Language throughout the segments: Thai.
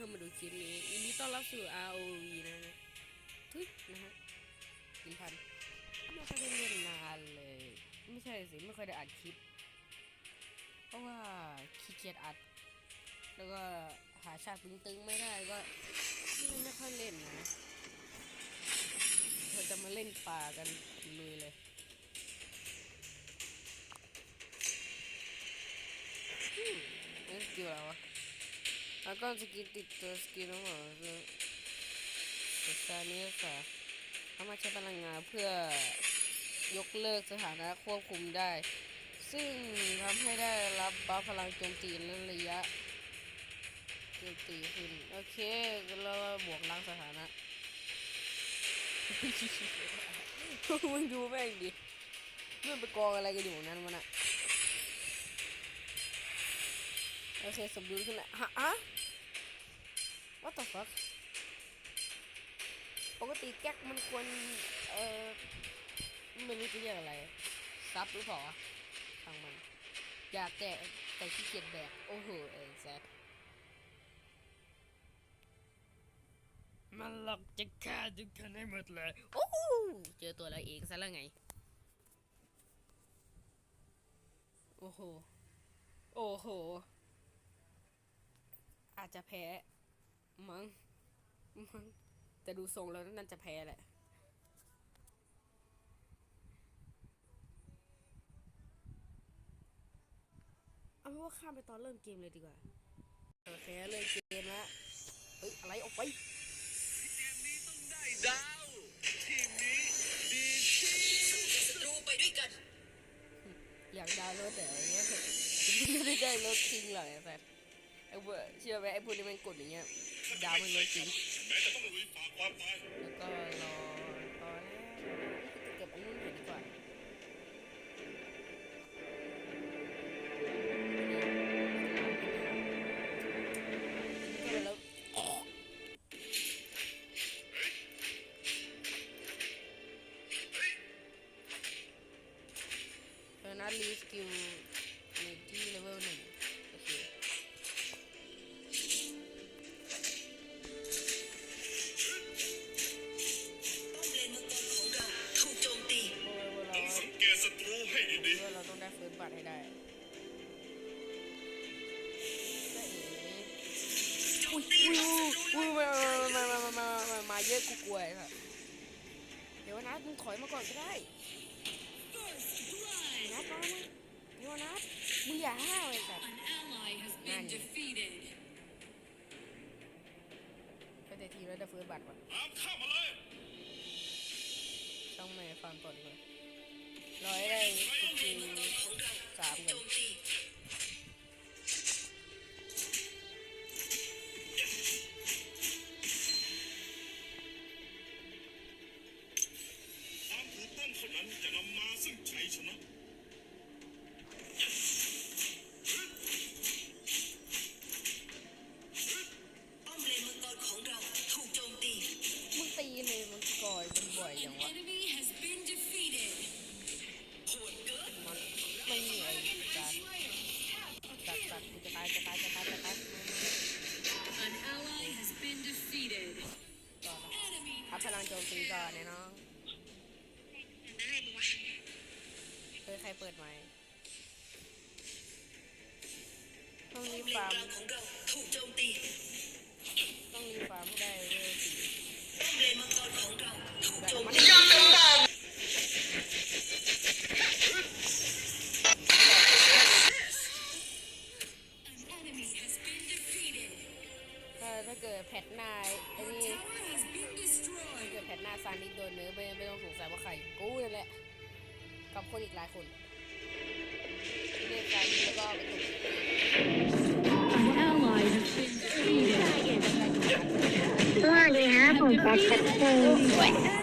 เข้ามาดูคลิปนี้ยินดีต้อนรับสู่ ROV นะฮะทุยนะฮะกินพันไม่ค่อยได้เล่นนานเลย ไม่ใช่สิไม่ค่อยได้อัดคลิป เพราะว่าขี้เกียจอัด แล้วก็หาฉากตึงๆไม่ได้ก็ไม่ค่อยเล่นนะเราจะมาเล่นป่ากันลุยเลยอืมนี่สกิลอะไรวะ แล้วก็สกิลติดตัวสกิลน้องหมอคือสุดท้านี้ค่ะสามาใช้พลังงานเพื่อยกเลิกสถานะควบคุมได้ ซึ่งทำให้ได้รับบัฟพลังโจมตีและระยะโจมตีขึ้น โอเคแล้วบวกล้างสถานะมึงดูแม่งดิมันไปกองอะไรกันอยู่นั้นมันอะ โอเคสมดุลขึ้นแล้วฮะอะ what the fuck ปกติแก๊กมันควร เอ่อไม่รู้จะเรียกอะไร ซับหรือเปล่าวะทางมัน อยากแกะแต่ขี้เกียจแบกโอ้โหเอ้แซดมันหลอกจะฆ่าทุกคนให้หมดเลย โอ้โหเจอตัวเราเองซะแล้วไง โอ้โห โอ้โห จจะแพ้มั้งมั้งแต่ดูทรงแล้วน่าจะแพ้แหละเอาเป็นว่าข้ามไปตอนเริ่มเกมเลยดีกว่าโอเคเริ่มเกมแล้วเฮ้ยอะไรออกไปดาวทีมนี้ดีที่ศัตรูไปด้วยกัน อยากดาวน์รถแต่ไอ้เงี้ยไม่ได้ได้รถจริงหรอก ไอ้สัสไอ้พวเชื่อไหมไอ้พวกนี้มันกดอย่างเงี้ยดาวมันรถจริงแม้จะต้องลุยฝ่าความตายแล้วก็รอรอแล้วเก็บอันนู้นเห็นดีกว่าก็แล้วเออนัดรีสกิล มึงถอยมาก่อนก็ได้นัดมามาเดี๋ยวนัดมึงอย่าห้าวไอ้สัตว์ An ally has been defeated. ก็แต่ทีแล้วได้ฟื้นบัตรก่อนๆตามข้ามาเลยต้องไม่ฟังก่อนก่อนรอให้ได้สกิลของเราสามโจก่อน รเปิดไหมค์ต้องป้อรีมบเลนฟาร์มกลางของเราถูกโจมตีต้องรีบฟาร์มให้ได้เวลสี่ป้อมเลนมังกรของเราถูกแบบโจมมันตี An enemy has been defeated. ถ้าถ้าเกิดแพทหน้าไอ้ Your นี่ tower has been ถ้า destroyed. เกิดแพทหน้าซานิโดนเนื้อไม่ไม่ต้องสงสัยว่าใครกูนั่นแหละ กับคนอีกหลายคนเรียกกันแล้วก็ไปตุก An ally has been defeated. สวัสดีฮะผมแจ็คแคทเตอร์ Enemy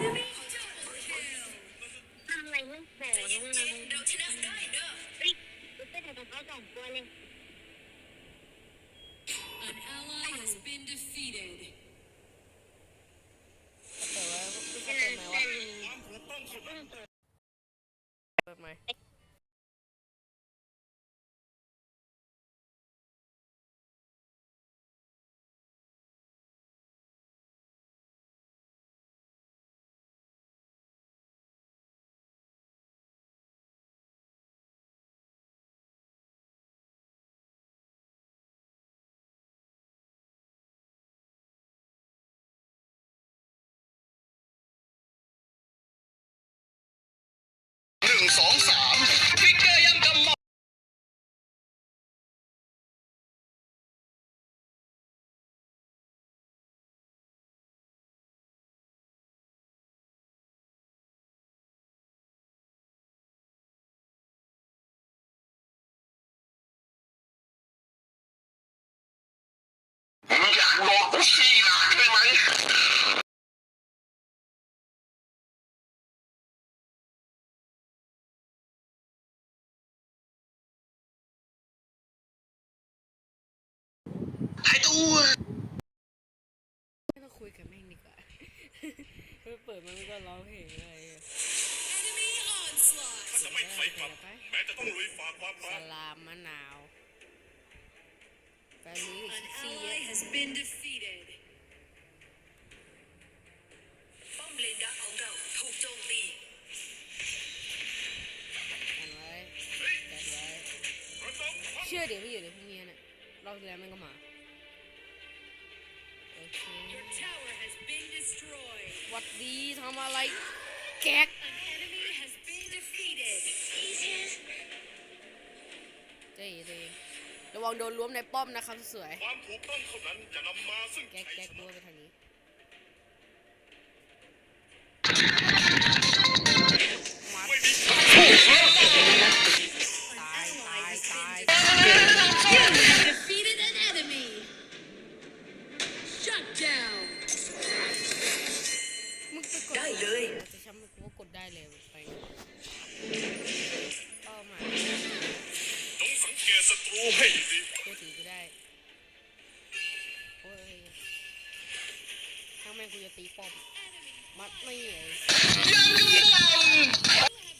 เปิ นึ่งสองสามฟิกเกอร์ย่ำกำมมึงอยากโดนกูชี้หน้าใช่ไหม หายตัวไม่ต้องคุยกับแม่งดีกว่าเปิดมันก็ร้องเพลงอะไรอะ Enemy onslaught. จะไม่ถอยกลับแม้จะต้องลุยฝ่าความสร้อนลามมะนาวการนี้ An ซี่ ally has been defeated. ป้อมเลนดักของเราถูกโจมตีกันไว้กันไว้ระดมพลเชื่อเดี๋ยวไม่อยู่เดี๋ยวพรุ่งนี้น่ะรอบที่แล้วมันก็มา วัดดีทำอะไรแก๊ก An enemy has been defeated. เจ๊เจ๊ระวังโดนล้วมในป้อมนะครับสวยความถูกต้องเท่านั้นจะนำมาซึ่งแก๊กชัยแก๊กชรั้วนะไปทางนี้ ให้ดีเชื่อถือกูได้โอ้ยถ้างแม่งกูจะตีป้อมมัดไม่เลย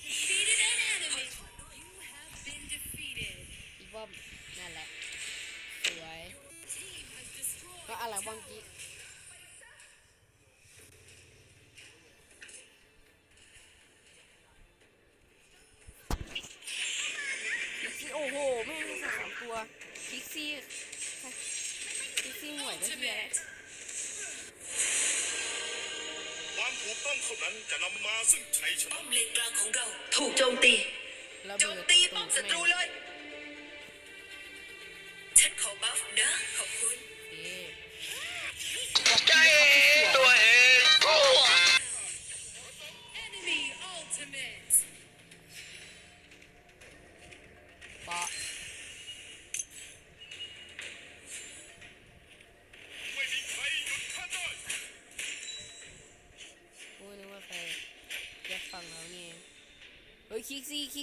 Defeated an enemy. You have been defeated. อีป้อมนั่นแหละสวยก็อะไรบ้างกี้ คิกซี่คิกซี่หน่วยก็เฮียแล้วความถูกต้องเท่านั้นจะนำมาซึ่งชัยชป้นะอมเลนกลางของเรา ถูกโจมตี ระโจเบิมดตีป้อมศัตรูแม่งเลย เฮ้ยคิ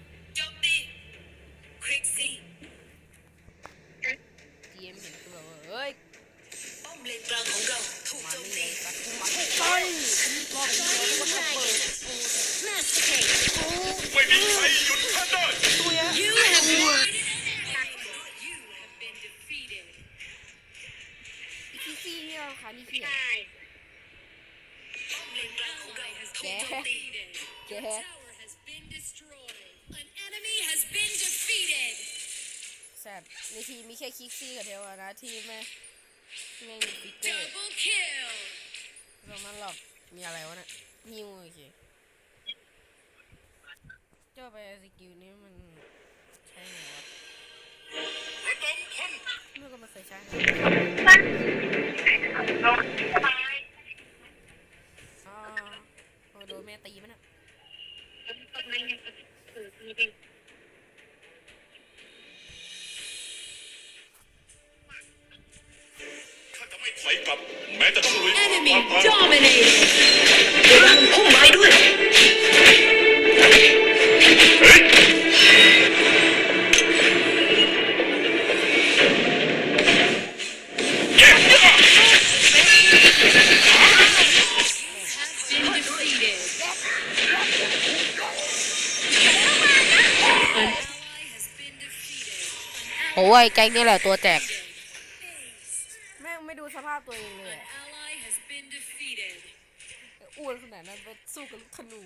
Crazy. Chị mình rồi ơi. Bom lên trang không đầu, thủ trong này? Mày bị mày dụt hết rồi. Tôi á. You have won. Chị nhau khá กซี่เนี่ยค่ะนี่เขียนใช่ป้อมเลนกลางของเรา Ally has ถูก been โจมตี defeated. แก Your tower has been destroyed. An enemy has been defeated. สัตว์ในทีมมีแค่คิกซี่กับเทวานะทีมแม่งที่แม่งมีฟิกเกอร์ Double kill. เรามันหลอกมีอะไรวะเนี่ยฮิวโอเคเจ้าไปสกิลนี้มันใช่ไงวะระดมพลเมื่อก็ไม่เคยใช้ โอ้ยแก๊งนี่แหละตัวแจกแม่งไม่ดูสภาพตัวเองเลยอ้วนขนาดนั้นไปสู้กับลูกธนู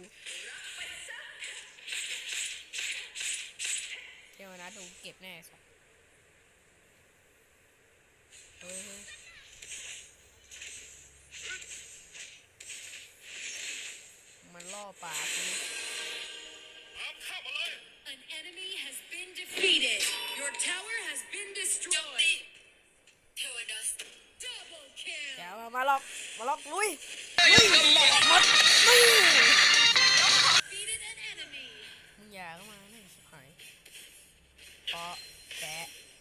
เดี๋ยวนะดูเก็บแน่สัส that.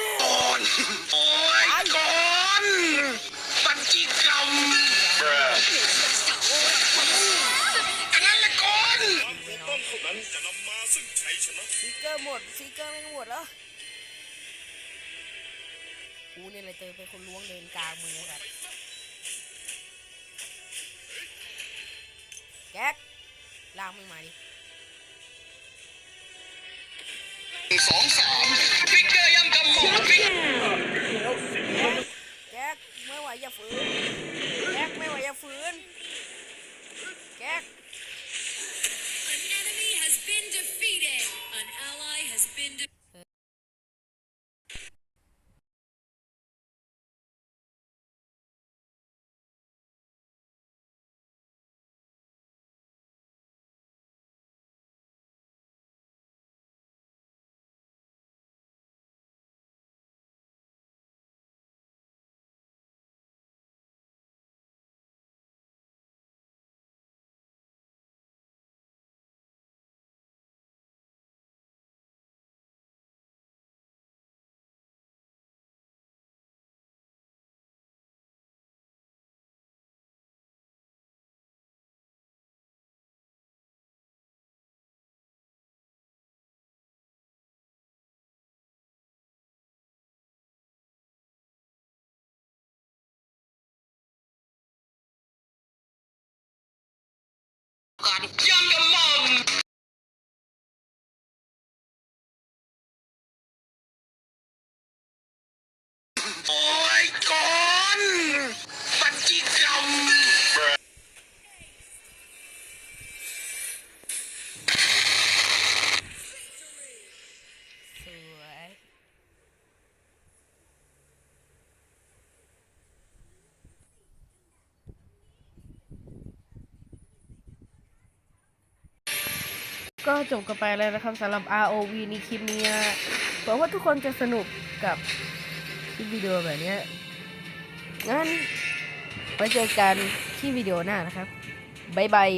มันแม่โอ้ยก่อนบัญชีกรรมอันนั้นแหละก่อนความถูกต้องเท่านั้นจะนำมาซึ่งชัยชนะฟิกเกอร์หมดฟิกเกอร์ไม่งหมดแล้วกูเนี่ยเลยเจอเป็นคนล้วงเดินกลางมือครับแก๊กลากมึงมาดิสองสาม กั ก็จบกันไปแล้วนะครับสำหรับ ROV ในคลิปนี้หวังว่าทุกคนจะสนุกกับคลิปวิดีโอแบบนี้งั้นไว้เจอกันที่วิดีโอหน้านะครับ บ๊ายบาย